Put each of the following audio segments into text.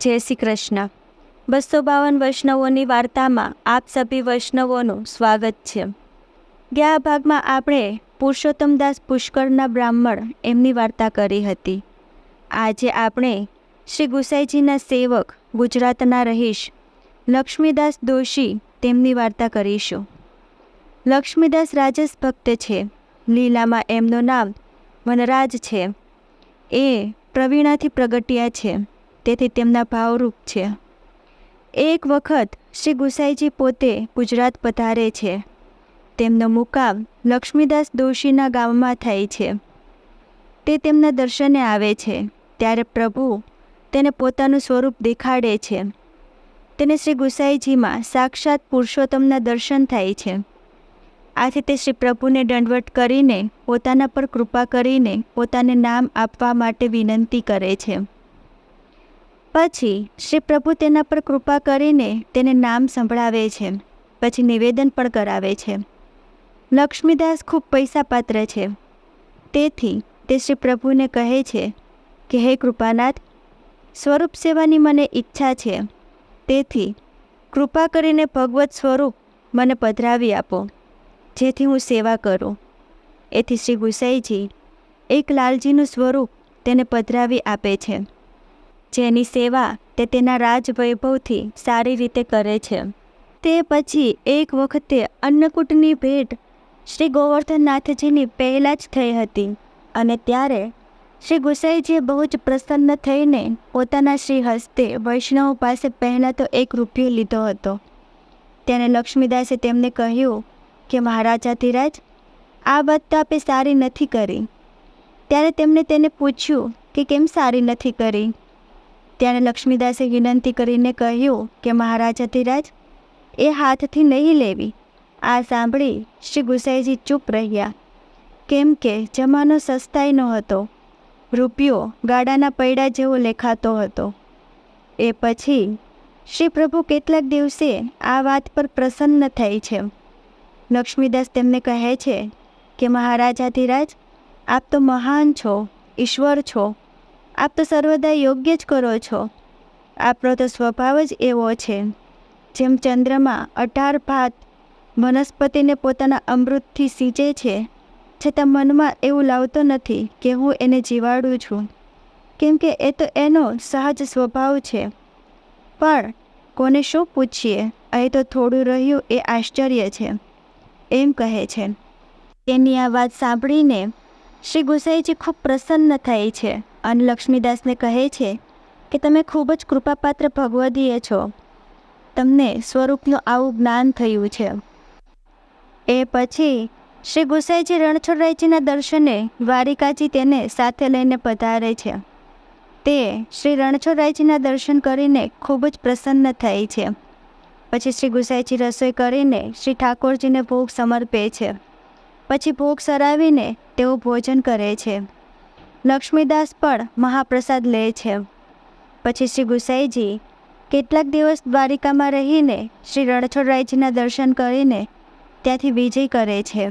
જય શ્રી કૃષ્ણ. બસો બાવન વૈષ્ણવોની વાર્તામાં આપ સભી વૈષ્ણવોનું સ્વાગત છે. ગયા ભાગમાં આપણે પુરુષોત્તમદાસ પુષ્કરના બ્રાહ્મણ એમની વાર્તા કરી હતી. આજે આપણે શ્રી ગુસાઈજીના સેવક ગુજરાતના રહીશ લક્ષ્મીદાસ દોશી તેમની વાર્તા કરીશું. લક્ષ્મીદાસ રાજસ ભક્ત છે. લીલામાં એમનું નામ વનરાજ છે. એ પ્રવીણાથી પ્રગટ્યા છે. તેથી તેમના ભાવરૂપ છે. એક વખત શ્રી ગુસાઈજી પોતે ગુજરાત પધારે છે. તેમનો મુકામ લક્ષ્મીદાસ દોશીના ગામમાં થાય છે. તે તેમના દર્શને આવે છે. ત્યારે પ્રભુ તેને પોતાનું સ્વરૂપ દેખાડે છે. તેને શ્રી ગુસાઈજીમાં સાક્ષાત પુરુષોત્તમના દર્શન થાય છે. આથી તે શ્રી પ્રભુને દંડવટ કરીને પોતાના પર કૃપા કરીને પોતાને નામ આપવા માટે વિનંતી કરે છે. પછી શ્રી પ્રભુ તેના પર કૃપા કરીને તેને નામ સંભળાવે છે. પછી નિવેદન પણ કરાવે છે. લક્ષ્મીદાસ ખૂબ પૈસા પાત્ર છે. તેથી તે શ્રી પ્રભુને કહે છે કે, હે કૃપાનાથ, સ્વરૂપ સેવાની મને ઈચ્છા છે. તેથી કૃપા કરીને ભગવત સ્વરૂપ મને પધરાવી આપો, જેથી હું સેવા કરું. એથી શ્રી ગુસાઈજી એક લાલજીનું સ્વરૂપ તેને પધરાવી આપે છે. જેની સેવા તે તેના રાજવૈભવથી સારી રીતે કરે છે. તે પછી એક વખતે અન્નકૂટની ભેટ શ્રી ગોવર્ધનનાથજીની પહેલાં જ થઈ હતી અને ત્યારે શ્રી ગુસાઈજીએ બહુ જ પ્રસન્ન થઈને પોતાના શ્રી હસ્તે વૈષ્ણવ પાસે પહેલાં તો એક રૂપિયો લીધો હતો. ત્યારે લક્ષ્મીદાસે તેમને કહ્યું કે, મહારાજા ધીરાજ, આ વાત તો આપે સારી નથી કરી. ત્યારે તેમણે તેને પૂછ્યું કે, કેમ સારી નથી કરી? ત્યારે લક્ષ્મીદાસે વિનંતી કરીને કહ્યું કે મહારાજ અધિરાજ, એ હાથથી નહીં લેવી. આ સાંભળી શ્રી ગુસાઈજી ચૂપ રહ્યા. કેમ કે જમાનો સસ્તાઈનો હતો રૂપિયો ગાડાના પૈડા જેવો લેખાતો હતો. એ પછી શ્રી પ્રભુ કેટલાક દિવસે આ વાત પર પ્રસન્ન થઈ છે. લક્ષ્મીદાસ તેમને કહે છે કે મહારાજાધિરાજ આપ તો મહાન છો, ઈશ્વર છો. આપ તો સર્વદા યોગ્ય જ કરો છો. આપનો તો સ્વભાવ જ એવો છે. જેમ ચંદ્રમાં અઢાર ભાત વનસ્પતિને પોતાના અમૃતથી સિંચે છે, છતાં મનમાં એવું લાવતો નથી કે હું એને જીવાડું છું. કેમ કે એ તો એનો સહજ સ્વભાવ છે. પણ કોને શું પૂછીએ? અહીં તો થોડું રહ્યું એ આશ્ચર્ય છે. એમ કહે છે. તેની આ વાત સાંભળીને શ્રી ગુસાઈજી ખૂબ પ્રસન્ન થાય છે. અને લક્ષ્મીદાસને કહે છે કે તમે ખૂબ જ કૃપાપાત્ર ભગવદીય છો. તમને સ્વરૂપનું આવું જ્ઞાન થયું છે. એ પછી શ્રી ગુસાઈજી રણછોડરાયજીના દર્શને દ્વારિકાજી તેને સાથે લઈને પધારે છે. તે શ્રી રણછોડરાયજીના દર્શન કરીને ખૂબ જ પ્રસન્ન થાય છે. પછી શ્રી ગુસાઈજી રસોઈ કરીને શ્રી ઠાકોરજીને ભોગ સમર્પે છે. પછી ભોગ સરાવીને તેઓ ભોજન કરે છે. લક્ષ્મીદાસ પણ મહાપ્રસાદ લે છે. પછી શ્રી ગુસાઈજી કેટલાક દિવસ દ્વારિકામાં રહીને શ્રી રણછોડરાયજીના દર્શન કરીને ત્યાંથી વિજય કરે છે.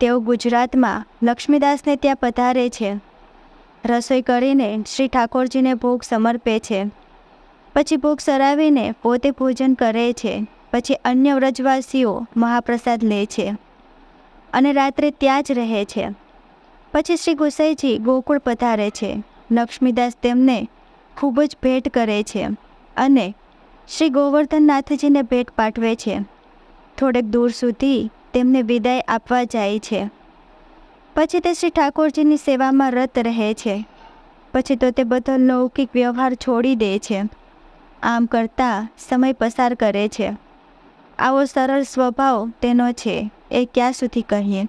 તેઓ ગુજરાતમાં લક્ષ્મીદાસને ત્યાં પધારે છે. રસોઈ કરીને શ્રી ઠાકોરજીને ભોગ સમર્પે છે. પછી ભોગ સરાવીને પોતે ભોજન કરે છે. પછી અન્ય વ્રજવાસીઓ મહાપ્રસાદ લે છે. અને રાત્રે ત્યાં જ રહે છે. પછી શ્રી ગુસાઈજી ગોકુળ પધારે છે. લક્ષ્મીદાસ તેમને ખૂબ જ ભેટ કરે છે અને શ્રી ગોવર્ધનનાથજીને ભેટ પાઠવે છે. થોડેક દૂર સુધી તેમને વિદાય આપવા જાય છે. પછી તે શ્રી ઠાકોરજીની સેવામાં રત રહે છે. પછી તો તે બધો લૌકિક વ્યવહાર છોડી દે છે. આમ કરતાં સમય પસાર કરે છે. આવો સરળ સ્વભાવ તેનો છે, એ ક્યાં સુધી કહીએ?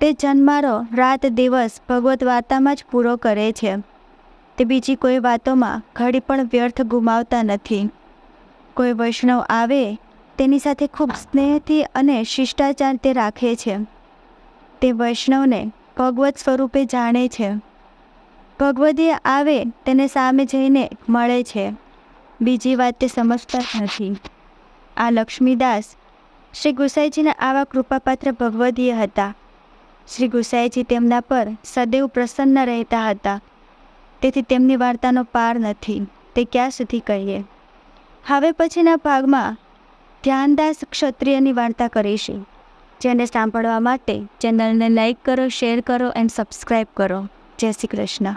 તે જન્મારો રાત દિવસ ભગવત વાર્તામાં જ પૂરો કરે છે. તે બીજી કોઈ વાતોમાં ઘડી પણ વ્યર્થ ગુમાવતા નથી. કોઈ વૈષ્ણવ આવે, તેની સાથે ખૂબ સ્નેહથી અને શિષ્ટાચાર તે રાખે છે. તે વૈષ્ણવને ભગવત સ્વરૂપે જાણે છે. ભગવદીય આવે, તેને સામે જઈને મળે છે. બીજી વાત તે સમજતા નથી. આ લક્ષ્મીદાસ શ્રી ગુસાઈજીના આવા કૃપાપાત્ર ભગવદીય હતા. શ્રી ગુસાઈજી તેમના પર સદૈવ પ્રસન્ન રહેતા હતા. તેથી તેમની વાર્તાનો પાર નથી. તે ક્યાં સુધી કહીએ હવે પછીના ભાગમાં ધ્યાનદાસ ક્ષત્રિયની વાર્તા કરીશું. જેને સાંભળવા માટે ચેનલને લાઇક કરો, શેર કરો, એન્ડ સબસ્ક્રાઈબ કરો. જય શ્રી કૃષ્ણ.